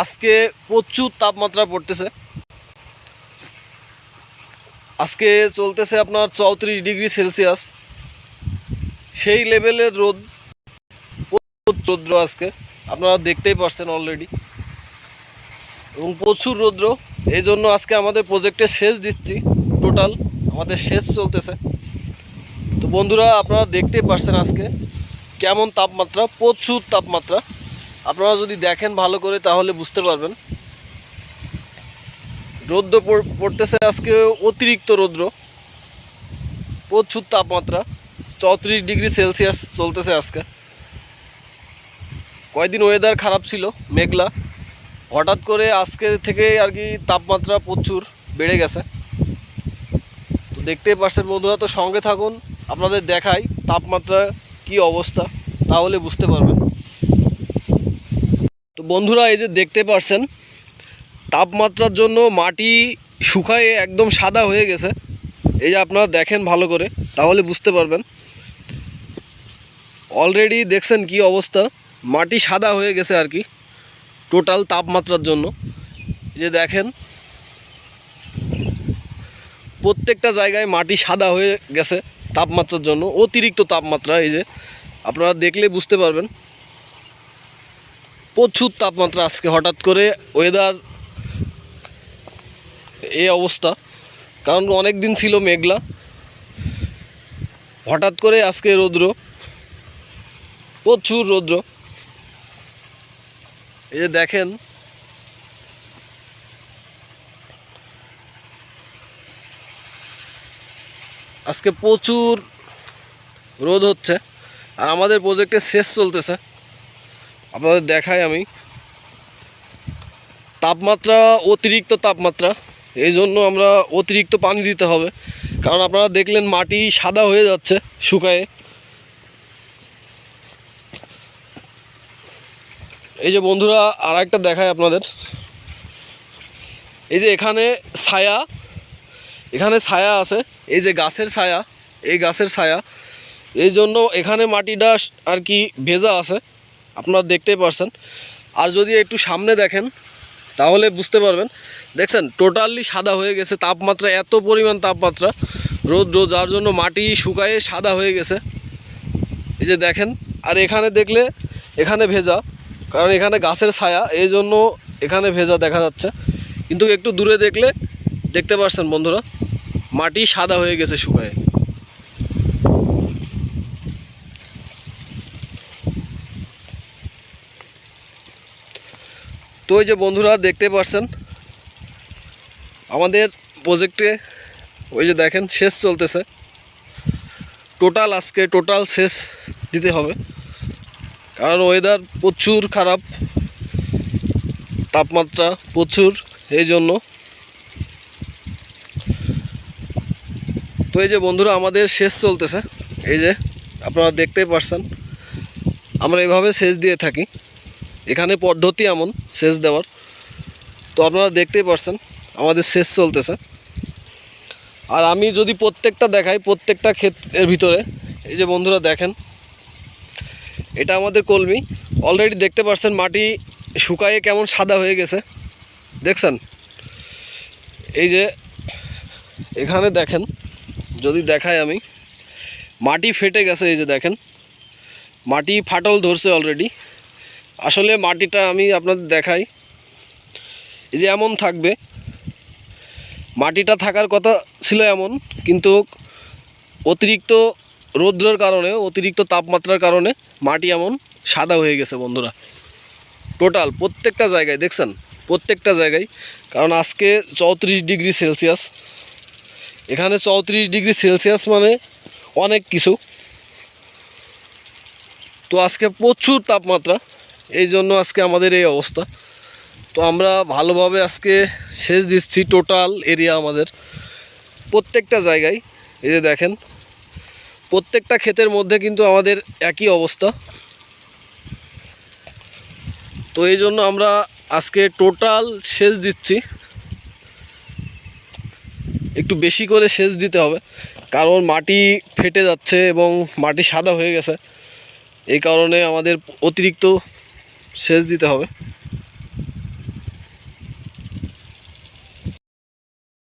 আজকে প্রচুর তাপমাত্রা পড়তেছে। আজকে চলতেছে আপনার চৌত্রিশ ডিগ্রি সেলসিয়াস। সেই লেভেলের রোদ রৌদ্র আজকে, আপনারা দেখতেই পারছেন অলরেডি এবং প্রচুর রৌদ্র এই জন্য আজকে আমাদের প্রজেক্টে শেষ দিচ্ছি টোটাল আমাদের শেষ চলতেছে। তো বন্ধুরা, আপনারা দেখতেই পারছেন আজকে কেমন তাপমাত্রা, প্রচুর তাপমাত্রা। আপনারা যদি দেখেন ভালো করে, তাহলে বুঝতে পারবেন। রৌদ্র পড়তেছে আজকে অতিরিক্ত রৌদ্র। প্রচুর তাপমাত্রা, চৌত্রিশ ডিগ্রি সেলসিয়াস চলতেছে আজকে। কয়দিন ওয়েদার খারাপ ছিল, মেঘলা। হঠাৎ করে আজকে থেকে আর কি তাপমাত্রা প্রচুর বেড়ে গেছে। তো দেখতেই পারছেন বন্ধুরা, তো সঙ্গে থাকুন, আপনাদের দেখাই তাপমাত্রা কি অবস্থা, তাহলে বুঝতে পারবেন। বন্ধুরা, এই যে দেখতে পারছেন, তাপমাত্রার জন্য মাটি শুকায়ে একদম সাদা হয়ে গেছে। এই যে আপনারা দেখেন ভালো করে, তাহলে বুঝতে পারবেন। অলরেডি দেখছেন কি অবস্থা? মাটি সাদা হয়ে গেছে আর কি টোটাল তাপমাত্রার জন্য। যে দেখেন, প্রত্যেকটা জায়গায় মাটি সাদা হয়ে গেছে তাপমাত্রার জন্য, অতিরিক্ত তাপমাত্রা, এই যে। আপনারা দেখলে বুঝতে পারবেন। প্রচুর তাপমাত্রা আজকে হঠাৎ করে ওয়েদার এই অবস্থা। কারণ অনেক দিন ছিল মেঘলা। হঠাৎ করে আজকে রৌদ্র। প্রচুর রৌদ্র। এই যে দেখেন। আজকে প্রচুর রোদ হচ্ছে। আর আমাদের প্রজেক্টে শেষ চলতেছে। আপনাদের দেখাই আমি। তাপমাত্রা, অতিরিক্ত তাপমাত্রা, এই জন্য আমরা অতিরিক্ত পানি দিতে হবে। কারণ আপনারা দেখলেন মাটি সাদা হয়ে যাচ্ছে শুকায়ে। এই যে বন্ধুরা আর একটা দেখায় আপনাদের। এই যে এখানে ছায়া এখানে ছায়া আছে। এই যে গাছের ছায়া, এই গাছের ছায়া। এই জন্য এখানে মাটিটা আর কি ভেজা আছে। আপনারা দেখতেই পারছেন। আর যদি একটু সামনে দেখেন, তাহলে বুঝতে পারবেন। দেখছেন, টোটালি সাদা হয়ে গেছে, তাপমাত্রা, এত পরিমাণ তাপমাত্রা। রোদ রোদ, যার জন্য মাটি শুকায়ে সাদা হয়ে গেছে। এই যে দেখেন, আর এখানে দেখলে, এখানে ভেজা, কারণ এখানে গাছের ছায়া, এই জন্য এখানে ভেজা দেখা যাচ্ছে। কিন্তু একটু দূরে দেখলে, দেখতে পাচ্ছেন বন্ধুরা, মাটি সাদা হয়ে গেছে শুকায়ে। তো ওই যে বন্ধুরা দেখতে পাচ্ছেন আমাদের প্রজেক্টে ওই যে দেখেন শেষ চলতেছে। টোটাল আজকে টোটাল শেষ দিতে হবে। কারণ ওয়েদার প্রচুর খারাপ, তাপমাত্রা প্রচুর, এই জন্য। তো এই যে বন্ধুরা, আমাদের শেষ চলতেছে। এই যে আপনারা দেখতেই পারছেন, আমরা এভাবে শেষ দিয়ে থাকি। এখানে পদ্ধতি এমন, সেচ দেওয়ার। তো আপনারা দেখতেই পারছেন, আমাদের শেষ চলতেছে। আর আমি যদি প্রত্যেকটা দেখাই, প্রত্যেকটা ক্ষেত্রের ভিতরে, এই যে বন্ধুরা দেখেন, এটা আমাদের কলমি। অলরেডি দেখতে পাচ্ছেন মাটি শুকায়ে কেমন সাদা হয়ে গেছে। দেখছেন? এই যে, এখানে দেখেন, যদি দেখাই আমি, মাটি ফেটে গেছে, এই যে দেখেন। মাটি ফাটল ধরছে অলরেডি আসলে মাটিটা আমি আপনাদের দেখাই। এই যে এমন থাকবে। মাটিটা থাকার কথা ছিল এমন, কিন্তু অতিরিক্ত রৌদ্রের কারণে, অতিরিক্ত তাপমাত্রার কারণে মাটি এমন সাদা হয়ে গেছে বন্ধুরা। টোটাল প্রত্যেকটা জায়গায়, দেখছেন? প্রত্যেকটা জায়গায়। কারণ আজকে চৌত্রিশ ডিগ্রি সেলসিয়াস। এখানে চৌত্রিশ ডিগ্রি সেলসিয়াস মানে অনেক কিছু। তো আজকে প্রচুর তাপমাত্রা। এই জন্য আজকে আমাদের এই অবস্থা। তো আমরা ভালোভাবে আজকে সেচ দিচ্ছি টোটাল এরিয়া আমাদের। প্রত্যেকটা জায়গায়, এই যে দেখেন, প্রত্যেকটা ক্ষেতের মধ্যে কিন্তু আমাদের একই অবস্থা। তো এই জন্য আমরা আজকে টোটাল সেচ দিচ্ছি। একটু বেশি করে সেচ দিতে হবে, কারণ মাটি ফেটে যাচ্ছে এবং মাটি সাদা হয়ে গেছে। এই কারণে আমাদের অতিরিক্ত সেচ দিতে হবে।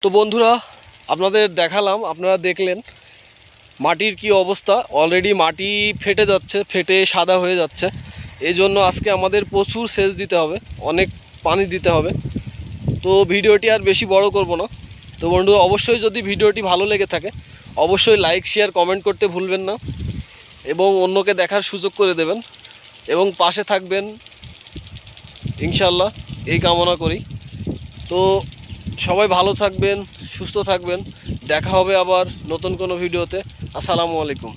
তো বন্ধুরা, আপনাদের দেখালাম, আপনারা দেখলেন মাটির কি অবস্থা। অলরেডি মাটি ফেটে যাচ্ছে, ফেটে সাদা হয়ে যাচ্ছে। এই জন্য আজকে আমাদের প্রচুর সেচ দিতে হবে, অনেক পানি দিতে হবে। তো ভিডিওটি আর বেশি বড় করব না। তো বন্ধুরা অবশ্যই যদি ভিডিওটি ভালো লেগে থাকে, অবশ্যই লাইক, শেয়ার, কমেন্ট করতে ভুলবেন না। এবং অন্যকে দেখার সুযোগ করে দেবেন। এবং পাশে থাকবেন ইনশাল্লাহ এই কামনা করি। তো সবাই ভালো থাকবেন, সুস্থ থাকবেন। দেখা হবে আবার নতুন কোনো ভিডিওতে। আসসালামু আলাইকুম।